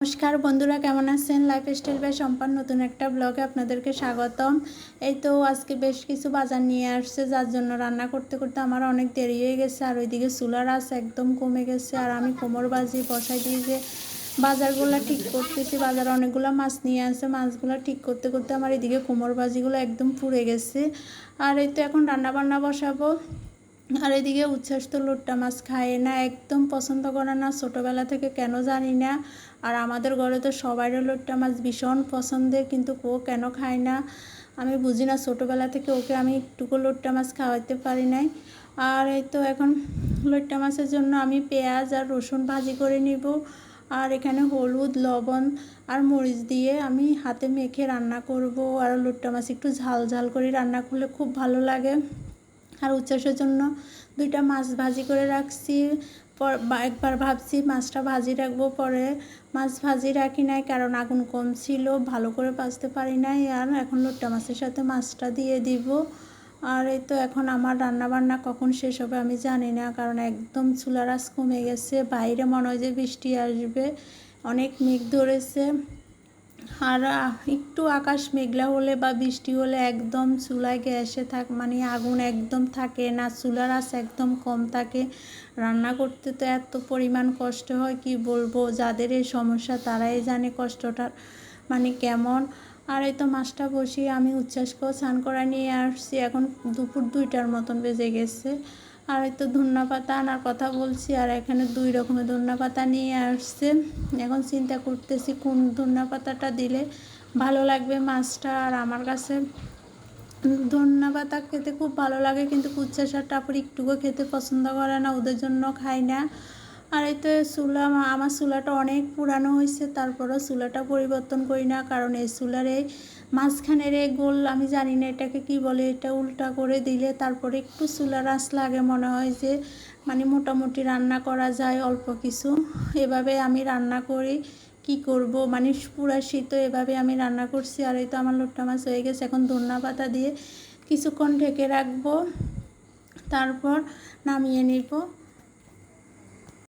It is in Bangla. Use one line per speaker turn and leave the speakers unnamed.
নমস্কার, বন্ধুরা কেমন আছেন? লাইফ স্টাইল বাই সম্পান নতুন একটা ব্লগে আপনাদেরকে স্বাগতম। এই তো আজকে বেশ কিছু বাজার নিয়ে আসছে, যার জন্য রান্না করতে করতে আমার অনেক দেরি হয়ে গেছে, আর ওইদিকে চুলার আস একদম কমে গেছে, আর আমি কোমর বাজি বসাই দিয়ে যে বাজারগুলো ঠিক করতেছি, বাজার অনেকগুলো মাছ নিয়ে আসে, মাছগুলো ঠিক করতে করতে আমার এদিকে কোমর বাজিগুলো একদম পুড়ে গেছে। আর এই তো এখন রান্না বান্না বসাবো। আর এদিকে উচ্ছ্বাস তো লোট্টা মাছ খায় না, একদম পছন্দ করে না, ছোটোবেলা থেকে কেন জানি না। আর আমাদের ঘরে তো সবাইরও লোট্টা মাছ ভীষণ পছন্দের, কিন্তু ও কেন খায় না? আমি বুঝি না, ছোটোবেলা থেকে ওকে আমি একটুকু লোট্টা মাছ খাওয়াতে পারি নাই। আর এই তো এখন লোট্টা মাছের জন্য আমি পেঁয়াজ আর রসুন ভাজি করে নিব। আর এখানে হলুদ, লবণ আর মরিচ দিয়ে আমি হাতে মেখে রান্না করব। আর লোট্টা মাছ একটু ঝাল ঝাল করে রান্না করলে খুব ভালো লাগে। আর উচ্ছ্বাসের জন্য দুইটা মাছ ভাজি করে রাখছি। পর একবার ভাবছি মাছটা ভাজি রাখব, পরে মাছ ভাজি রাখি নাই কারণ আগুন কম ছিল, ভালো করে ভাজতে পারি নাই। আর এখন লোট্টা মাছের সাথে মাছটা দিয়ে দিব। আর এই তো এখন আমার রান্না বান্না কখন শেষ হবে আমি জানি না, কারণ একদম চুলার আঁচ কমে গেছে। বাইরে মনে হয় যে বৃষ্টি আসবে, অনেক মেঘ ধরেছে। আর একটু আকাশ মেঘলা হলে বা বৃষ্টি হলে একদম চুলায় গ্যাসে থাক মানে আগুন একদম থাকে না, চুলার আঁচ একদম কম থাকে। রান্না করতে তো এত পরিমাণ কষ্ট হয়, কি বলব? যাদের এই সমস্যা তারাই জানে কষ্টটা মানে কেমন। আর এই তো মাছটা বসিয়ে আমি উচ্ছ্বাসকেও স্নান করা নিয়ে আসছি, এখন দুপুর দুইটার মতন বেজে গেছে। আর তো ধন্যা পাতা আনার কথা বলছি, আর এখানে দুই রকমের ধন্যা পাতা নিয়ে আসছে। এখন চিন্তা করতেছি কোন ধন্যা পাতাটা দিলে ভালো লাগবে মাছটা, আর আমার কাছে ধন্যা পাতা খেতে খুব ভালো লাগে, কিন্তু কুচ্চা শাকটা আপনি একটুকু খেতে পছন্দ করে না, ওদের জন্য খাই না। আর এই তো চুলা আমার চুলাটা অনেক পুরানো হয়েছে, তারপরও চুলাটা পরিবর্তন করি না, কারণ এই চুলার এই মাঝখানের এই গোল, আমি জানি না এটাকে কি বলে, এটা উল্টা করে দিলে তারপরে একটু চুলার আঁচ লাগে মনে হয় যে মানে মোটামুটি রান্না করা যায় অল্প কিছু। এভাবে আমি রান্না করি, কি করব মানে পুরা শীত এভাবে আমি রান্না করছি, আর এই তো আমার লোট্টা মাছ হয়ে গেছে, এখন ধন্যা পাতা দিয়ে কিছুক্ষণ ঢেকে রাখব, তারপর নামিয়ে নিব।